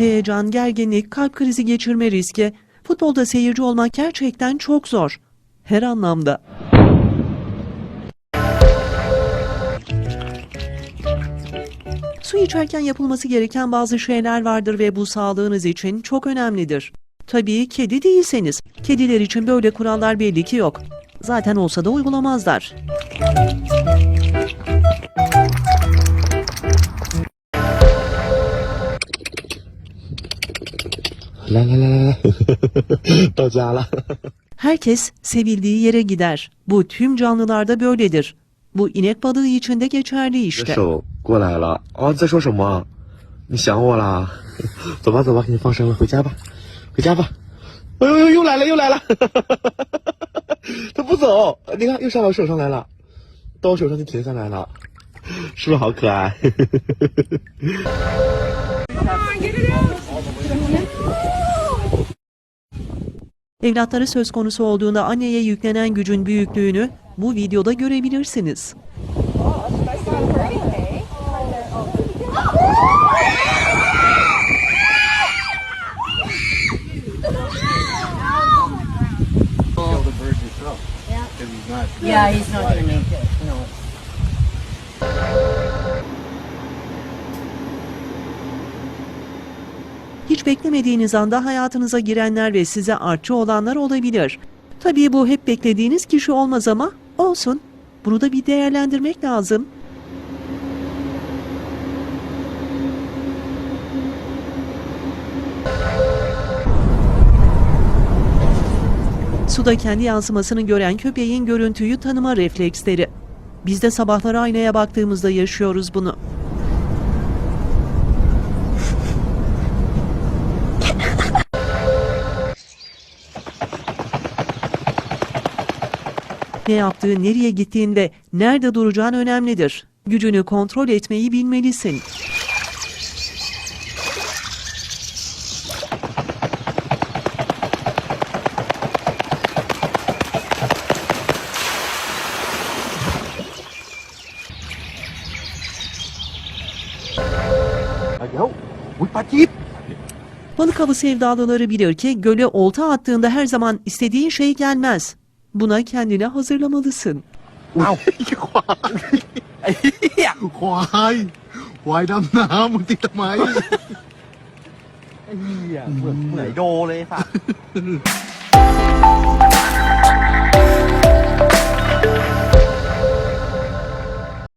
Heyecan, gerginlik, kalp krizi geçirme riski. Futbolda seyirci olmak gerçekten çok zor. Her anlamda. Su içerken yapılması gereken bazı şeyler vardır ve bu sağlığınız için çok önemlidir. Tabii kedi değilseniz. Kediler için böyle kurallar belli ki yok. Zaten olsa da uygulamazlar. 来来来来来，到家了。Herkes sevildiği yere gider. Bu tüm canlılarda böyledir. Bu inek balığı için de geçerli 你的 işte. 手过来了啊！你在说什么？你想我啦？走吧走吧，给你放生了，回家吧，回家吧。哎呦呦，又来了又来了！它不走，你看又上我手上来了，到我手上就停下来了，是不是好可爱？Evlatları söz konusu olduğunda anneye yüklenen gücün büyüklüğünü bu videoda görebilirsiniz. Yeah, he's not gonna make it. Hiç beklemediğiniz anda hayatınıza girenler ve size artçı olanlar olabilir. Tabii bu hep beklediğiniz kişi olmaz ama olsun. Bunu da bir değerlendirmek lazım. Suda kendi yansımasını gören köpeğin görüntüyü tanıma refleksleri. Biz de sabahları aynaya baktığımızda yaşıyoruz bunu. Ne yaptığı, nereye gittiğinde, nerede duracağın önemlidir. Gücünü kontrol etmeyi bilmelisin. Balık avı sevdalıları bilir ki göle olta attığında her zaman istediğin şey gelmez. Buna kendini hazırlamalısın. ควายควายดำน้ำมึงติดทำไม ไอ้เหี้ยเหมือนเหมือนไอโดเลยสัตว์